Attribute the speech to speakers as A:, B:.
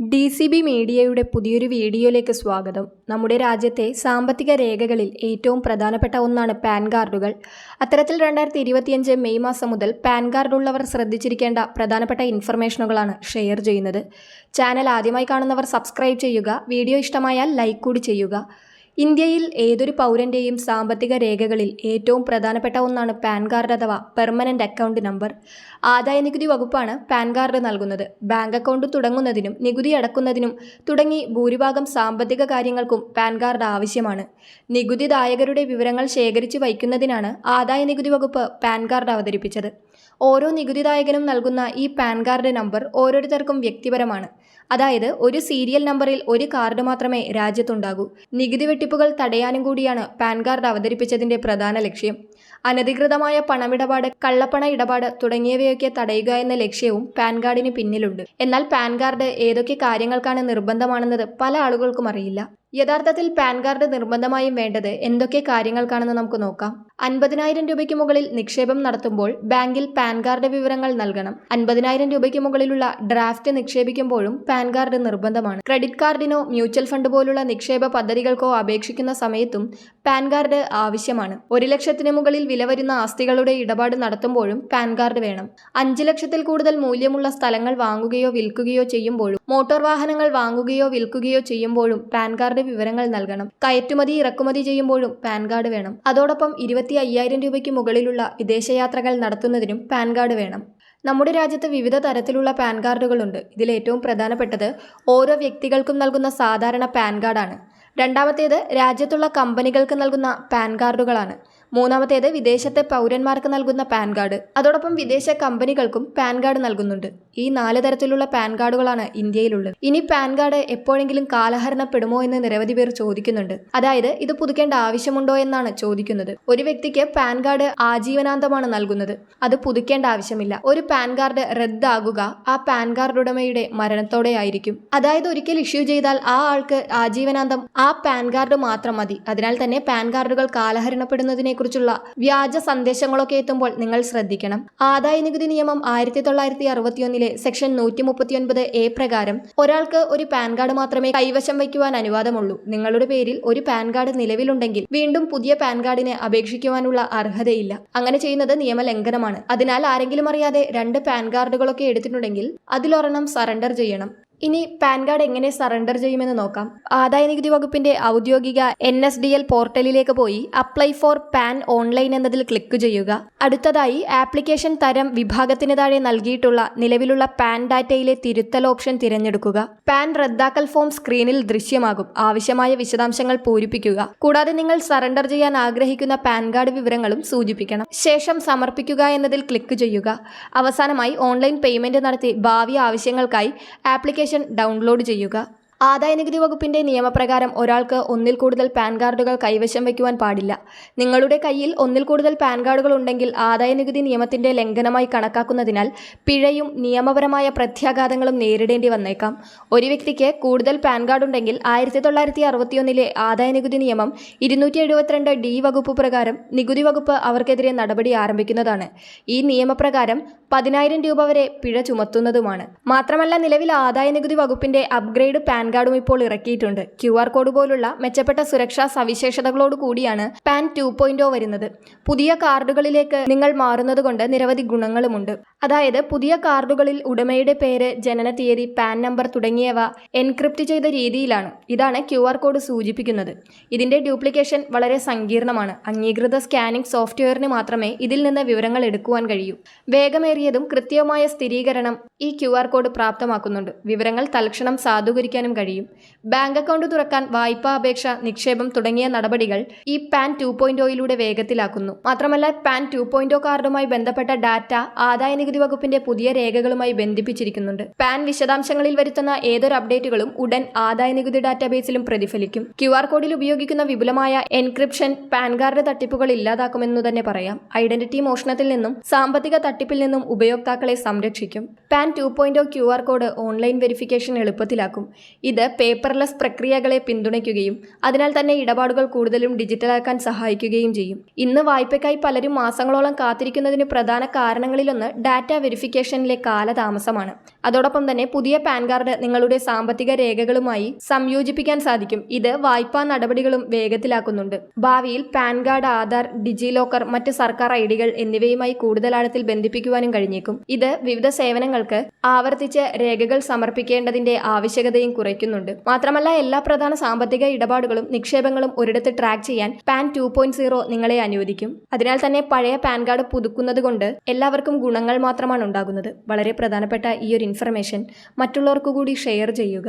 A: D C B മീഡിയയുടെ പുതിയൊരു വീഡിയോയിലേക്ക് സ്വാഗതം. നമ്മുടെ രാജ്യത്തെ സാമ്പത്തിക രേഖകളിൽ ഏറ്റവും പ്രധാനപ്പെട്ട ഒന്നാണ് പാൻ കാർഡുകൾ. അത്തരത്തിൽ രണ്ടായിരത്തി ഇരുപത്തിയഞ്ച് മെയ് മാസം മുതൽ പാൻ കാർഡുള്ളവർ ശ്രദ്ധിച്ചിരിക്കേണ്ട പ്രധാനപ്പെട്ട ഇൻഫർമേഷനുകളാണ് ഷെയർ ചെയ്യുന്നത്. ചാനൽ ആദ്യമായി കാണുന്നവർ സബ്സ്ക്രൈബ് ചെയ്യുക വീഡിയോ ഇഷ്ടമായാൽ ലൈക്ക് കൂടി ചെയ്യുക. ഇന്ത്യയിൽ ഏതൊരു പൗരന്റെയും സാമ്പത്തിക രേഖകളിൽ ഏറ്റവും പ്രധാനപ്പെട്ട ഒന്നാണ് പാൻ കാർഡ് അഥവാ പെർമനന്റ് അക്കൗണ്ട് നമ്പർ. ആദായനികുതി വകുപ്പാണ് പാൻ കാർഡ് നൽകുന്നത്. ബാങ്ക് അക്കൗണ്ട് തുടങ്ങുന്നതിനും നികുതി അടക്കുന്നതിനും തുടങ്ങി ഭൂരിഭാഗം സാമ്പത്തിക കാര്യങ്ങൾക്കും പാൻ കാർഡ് ആവശ്യമാണ്. നികുതിദായകരുടെ വിവരങ്ങൾ ശേഖരിച്ച് വയ്ക്കുന്നതിനാണ് ആദായനികുതി വകുപ്പ് പാൻ കാർഡ് അവതരിപ്പിച്ചത്. ഓരോ നികുതിദായകനും നൽകുന്ന ഈ പാൻ കാർഡ് നമ്പർ ഓരോരുത്തർക്കും വ്യക്തിപരമാണ്. അതായത് ഒരു സീരിയൽ നമ്പറിൽ ഒരു കാർഡ് മാത്രമേ രാജ്യത്തുണ്ടാകൂ. നികുതി വെട്ടിപ്പുകൾ തടയാനും കൂടിയാണ് പാൻ കാർഡ് അവതരിപ്പിച്ചതിന്റെ പ്രധാന ലക്ഷ്യം. അനധികൃതമായ പണമിടപാട് കള്ളപ്പണ ഇടപാട് തുടങ്ങിയവയൊക്കെ തടയുക എന്ന ലക്ഷ്യവും പാൻ കാർഡിന് പിന്നിലുണ്ട്. എന്നാൽ പാൻ കാർഡ് ഏതൊക്കെ കാര്യങ്ങൾക്കാണ് നിർബന്ധമാണെന്നത് പല ആളുകൾക്കും അറിയില്ല. യഥാർത്ഥത്തിൽ പാൻ കാർഡ് നിർബന്ധമായും വേണ്ടത് എന്തൊക്കെ കാര്യങ്ങൾക്കാണെന്ന് നമുക്ക് നോക്കാം. അൻപതിനായിരം രൂപയ്ക്ക് മുകളിൽ നിക്ഷേപം നടത്തുമ്പോൾ ബാങ്കിൽ പാൻ കാർഡ് വിവരങ്ങൾ നൽകണം. അൻപതിനായിരം രൂപയ്ക്ക് മുകളിലുള്ള ഡ്രാഫ്റ്റ് നിക്ഷേപിക്കുമ്പോഴും പാൻ കാർഡ് നിർബന്ധമാണ്. ക്രെഡിറ്റ് കാർഡിനോ മ്യൂച്വൽ ഫണ്ട് പോലുള്ള നിക്ഷേപ പദ്ധതികൾക്കോ അപേക്ഷിക്കുന്ന സമയത്തും പാൻ കാർഡ് ആവശ്യമാണ്. ഒരു ലക്ഷത്തിന് മുകളിൽ വില വരുന്ന ആസ്തികളുടെ ഇടപാട് നടത്തുമ്പോഴും പാൻ കാർഡ് വേണം. അഞ്ച് ലക്ഷത്തിൽ കൂടുതൽ മൂല്യമുള്ള സ്ഥലങ്ങൾ വാങ്ങുകയോ വിൽക്കുകയോ ചെയ്യുമ്പോഴും മോട്ടോർ വാഹനങ്ങൾ വാങ്ങുകയോ വിൽക്കുകയോ ചെയ്യുമ്പോഴും പാൻ കാർഡ് വിവരങ്ങൾ നൽകണം. കയറ്റുമതി ഇറക്കുമതി ചെയ്യുമ്പോഴും പാൻ കാർഡ് വേണം. അതോടൊപ്പം ഇരുപത്തി അയ്യായിരം രൂപയ്ക്ക് മുകളിലുള്ള വിദേശയാത്രകൾ നടത്തുന്നതിനും പാൻ കാർഡ് വേണം. നമ്മുടെ രാജ്യത്ത് വിവിധ തരത്തിലുള്ള പാൻ കാർഡുകളുണ്ട്. ഇതിൽ ഏറ്റവും പ്രധാനപ്പെട്ടത് ഓരോ വ്യക്തികൾക്കും നൽകുന്ന സാധാരണ പാൻ കാർഡാണ്. രണ്ടാമത്തേത് രാജ്യത്തുള്ള കമ്പനികൾക്ക് നൽകുന്ന പാൻ കാർഡുകളാണ്. മൂന്നാമത്തേത് വിദേശത്തെ പൗരന്മാർക്ക് നൽകുന്ന പാൻ കാർഡ്. അതോടൊപ്പം വിദേശ കമ്പനികൾക്കും പാൻ കാർഡ് നൽകുന്നുണ്ട്. ഈ നാല് തരത്തിലുള്ള പാൻ കാർഡുകളാണ് ഇന്ത്യയിലുള്ളത്. ഇനി പാൻ കാർഡ് എപ്പോഴെങ്കിലും കാലഹരണപ്പെടുമോ എന്ന് നിരവധി പേർ ചോദിക്കുന്നുണ്ട്. അതായത് ഇത് പുതുക്കേണ്ട ആവശ്യമുണ്ടോ എന്നാണ് ചോദിക്കുന്നത്. ഒരു വ്യക്തിക്ക് പാൻ കാർഡ് ആജീവനാന്തമാണ് നൽകുന്നത്. അത് പുതുക്കേണ്ട ആവശ്യമില്ല. ഒരു പാൻ കാർഡ് റദ്ദാകുക ആ പാൻ കാർഡ് ഉടമയുടെ മരണത്തോടെ ആയിരിക്കും. അതായത് ഒരിക്കൽ ഇഷ്യൂ ചെയ്താൽ ആ ആൾക്ക് ആജീവനാന്തം ആ പാൻ കാർഡ് മാത്രം മതി. അതിനാൽ തന്നെ പാൻ കാർഡുകൾ കാലഹരണപ്പെടുന്നതിനെ കുറിച്ചുള്ള വ്യാജ സന്ദേശങ്ങളൊക്കെ എത്തുമ്പോൾ നിങ്ങൾ ശ്രദ്ധിക്കണം. ആദായ നികുതി നിയമം ആയിരത്തി തൊള്ളായിരത്തി അറുപത്തിയൊന്നിലെ സെക്ഷൻ നൂറ്റി മുപ്പത്തിയൊൻപത് എ പ്രകാരം ഒരാൾക്ക് ഒരു പാൻ കാർഡ് മാത്രമേ കൈവശം വയ്ക്കുവാൻ അനുവാദമുള്ളൂ. നിങ്ങളുടെ പേരിൽ ഒരു പാൻ കാർഡ് നിലവിലുണ്ടെങ്കിൽ വീണ്ടും പുതിയ പാൻ കാർഡിനെ അപേക്ഷിക്കുവാനുള്ള അർഹതയില്ല. അങ്ങനെ ചെയ്യുന്നത് നിയമലംഘനമാണ്. അതിനാൽ ആരെങ്കിലും അറിയാതെ രണ്ട് പാൻ കാർഡുകളൊക്കെ എടുത്തിട്ടുണ്ടെങ്കിൽ അതിലൊരെണ്ണം സറണ്ടർ ചെയ്യണം. ഇനി പാൻ കാർഡ് എങ്ങനെ സറണ്ടർ ചെയ്യുമെന്ന് നോക്കാം. ആദായ നികുതി വകുപ്പിന്റെ ഔദ്യോഗിക എൻ എസ് ഡി എൽ പോർട്ടലിലേക്ക് പോയി അപ്ലൈ ഫോർ പാൻ ഓൺലൈൻ എന്നതിൽ ക്ലിക്ക് ചെയ്യുക. അടുത്തതായി ആപ്ലിക്കേഷൻ തരം വിഭാഗത്തിന് താഴെ നൽകിയിട്ടുള്ള നിലവിലുള്ള പാൻ ഡാറ്റയിലെ തിരുത്തൽ ഓപ്ഷൻ തിരഞ്ഞെടുക്കുക. പാൻ റദ്ദാക്കൽ ഫോം സ്ക്രീനിൽ ദൃശ്യമാകും. ആവശ്യമായ വിശദാംശങ്ങൾ പൂരിപ്പിക്കുക. കൂടാതെ നിങ്ങൾ സറണ്ടർ ചെയ്യാൻ ആഗ്രഹിക്കുന്ന പാൻ കാർഡ് വിവരങ്ങളും സൂചിപ്പിക്കണം. ശേഷം സമർപ്പിക്കുക എന്നതിൽ ക്ലിക്ക് ചെയ്യുക. അവസാനമായി ഓൺലൈൻ പേയ്മെന്റ് നടത്തി ഭാവി ആവശ്യങ്ങൾക്കായി ആപ്ലിക്കേഷൻ ഡൗൺലോഡ് ചെയ്യുക ആദായ നികുതി വകുപ്പിന്റെ നിയമപ്രകാരം ഒരാൾക്ക് ഒന്നിൽ കൂടുതൽ പാൻ കാർഡുകൾ കൈവശം വയ്ക്കുവാൻ പാടില്ല. നിങ്ങളുടെ കയ്യിൽ ഒന്നിൽ കൂടുതൽ പാൻ കാർഡുകൾ ഉണ്ടെങ്കിൽ ആദായനികുതി നിയമത്തിന്റെ ലംഘനമായി കണക്കാക്കുന്നതിനാൽ പിഴയും നിയമപരമായ പ്രത്യാഘാതങ്ങളും നേരിടേണ്ടി വന്നേക്കാം. ഒരു വ്യക്തിക്ക് കൂടുതൽ പാൻ കാർഡ് ഉണ്ടെങ്കിൽ ആയിരത്തി തൊള്ളായിരത്തി അറുപത്തിയൊന്നിലെ ആദായ നികുതി നിയമം ഇരുന്നൂറ്റി എഴുപത്തിരണ്ട് ഡി വകുപ്പ് പ്രകാരം നികുതി വകുപ്പ് അവർക്കെതിരെ നടപടി ആരംഭിക്കുന്നതാണ്. ഈ നിയമപ്രകാരം പതിനായിരം രൂപ വരെ പിഴ ചുമത്തുന്നതുമാണ്. മാത്രമല്ല നിലവിൽ ആദായനികുതി വകുപ്പിന്റെ അപ്ഗ്രേഡ് പാൻ കാർഡും ഇപ്പോൾ ഇറക്കിയിട്ടുണ്ട്. ക്യു ആർ കോഡ് പോലുള്ള മെച്ചപ്പെട്ട സുരക്ഷാ സവിശേഷതകളോട് കൂടിയാണ് പാൻ ടു പോയിന്റ് വരുന്നത്. പുതിയ കാർഡുകളിലേക്ക് നിങ്ങൾ മാറുന്നതുകൊണ്ട് നിരവധി ഗുണങ്ങളുമുണ്ട്. അതായത് പുതിയ കാർഡുകളിൽ ഉടമയുടെ പേര് ജനന തീയതി പാൻ നമ്പർ തുടങ്ങിയവ എൻക്രിപ്റ്റ് ചെയ്ത രീതിയിലാണ്. ഇതാണ് ക്യു ആർ കോഡ് സൂചിപ്പിക്കുന്നത്. ഇതിന്റെ ഡ്യൂപ്ലിക്കേഷൻ വളരെ സങ്കീർണമാണ്. അംഗീകൃത സ്കാനിംഗ് സോഫ്റ്റ്വെയറിന് മാത്രമേ ഇതിൽ നിന്ന് വിവരങ്ങൾ എടുക്കുവാൻ കഴിയൂ. വേഗമേറിയതും കൃത്യവുമായ സ്ഥിരീകരണം ഈ ക്യു കോഡ് പ്രാപ്തമാക്കുന്നുണ്ട്. വിവരങ്ങൾ തൽക്ഷണം സാധൂകരിക്കാനും കഴിയും. ബാങ്ക് അക്കൗണ്ട് തുറക്കാൻ വായ്പാ അപേക്ഷ നിക്ഷേപം തുടങ്ങിയ നടപടികൾ ഈ പാൻ ടു പോയിന്റ് ഒയിലൂടെ വേഗത്തിലാക്കുന്നു. മാത്രമല്ല പാൻ ടു പോയിന്റ് കാർഡുമായി ബന്ധപ്പെട്ട ഡാറ്റ ആദായ നികുതി വകുപ്പിന്റെ പുതിയ രേഖകളുമായി ബന്ധിപ്പിച്ചിരിക്കുന്നുണ്ട്. പാൻ വിശദാംശങ്ങളിൽ വരുത്തുന്ന ഏതൊരു അപ്ഡേറ്റുകളും ഉടൻ ആദായ നികുതി ഡാറ്റാബേസിലും പ്രതിഫലിക്കും. ക്യു ആർ കോഡിൽ ഉപയോഗിക്കുന്ന വിപുലമായ എൻക്രിപ്ഷൻ പാൻ കാർഡ് തട്ടിപ്പുകൾ ഇല്ലാതാക്കുമെന്നു തന്നെ പറയാം. ഐഡന്റിറ്റി മോഷണത്തിൽ നിന്നും സാമ്പത്തിക തട്ടിപ്പിൽ നിന്നും ഉപയോക്താക്കളെ സംരക്ഷിക്കും. PAN two point Q R code online verification എളുപ്പത്തിലാക്കും. ഇത് പേപ്പർലെസ് പ്രക്രിയകളെ പിന്തുണയ്ക്കുകയും അതിനാൽ തന്നെ ഇടപാടുകൾ കൂടുതലും ഡിജിറ്റലാക്കാൻ സഹായിക്കുകയും ചെയ്യും. ഇന്ന് വായ്പയ്ക്കായി പലരും മാസങ്ങളോളം കാത്തിരിക്കുന്നതിന് പ്രധാന കാരണങ്ങളിലൊന്ന് ഡാറ്റ വെരിഫിക്കേഷനിലെ കാലതാമസമാണ്. അതോടൊപ്പം തന്നെ പുതിയ പാൻ കാർഡ് നിങ്ങളുടെ സാമ്പത്തിക രേഖകളുമായി സംയോജിപ്പിക്കാൻ സാധിക്കും. ഇത് വായ്പാ നടപടികളും വേഗത്തിലാക്കുന്നുണ്ട്. ഭാവിയിൽ PAN card Aadhaar DigiLocker മറ്റ് സർക്കാർ ഐ ഡികൾ എന്നിവയുമായി കൂടുതൽ ആഴത്തിൽ ബന്ധിപ്പിക്കുവാനും കഴിഞ്ഞേക്കും. ഇത് വിവിധ സേവനങ്ങൾക്ക് ആവർത്തിച്ച് രേഖകൾ സമർപ്പിക്കേണ്ടതിന്റെ ആവശ്യകതയും കുറയ്ക്കുന്നുണ്ട് മാത്രമല്ല എല്ലാ പ്രധാന സാമ്പത്തിക ഇടപാടുകളും നിക്ഷേപങ്ങളും ഒരിടത്ത് ട്രാക്ക് ചെയ്യാൻ പാൻ ടു നിങ്ങളെ അനുവദിക്കും. അതിനാൽ തന്നെ പഴയ പാൻ കാർഡ് പുതുക്കുന്നത് കൊണ്ട് എല്ലാവർക്കും ഗുണങ്ങൾ മാത്രമാണ് ഉണ്ടാകുന്നത്. വളരെ പ്രധാനപ്പെട്ട ഈ ഒരു ഇൻഫർമേഷൻ. മറ്റുള്ളവർക്കു കൂടി ഷെയർ ചെയ്യുക.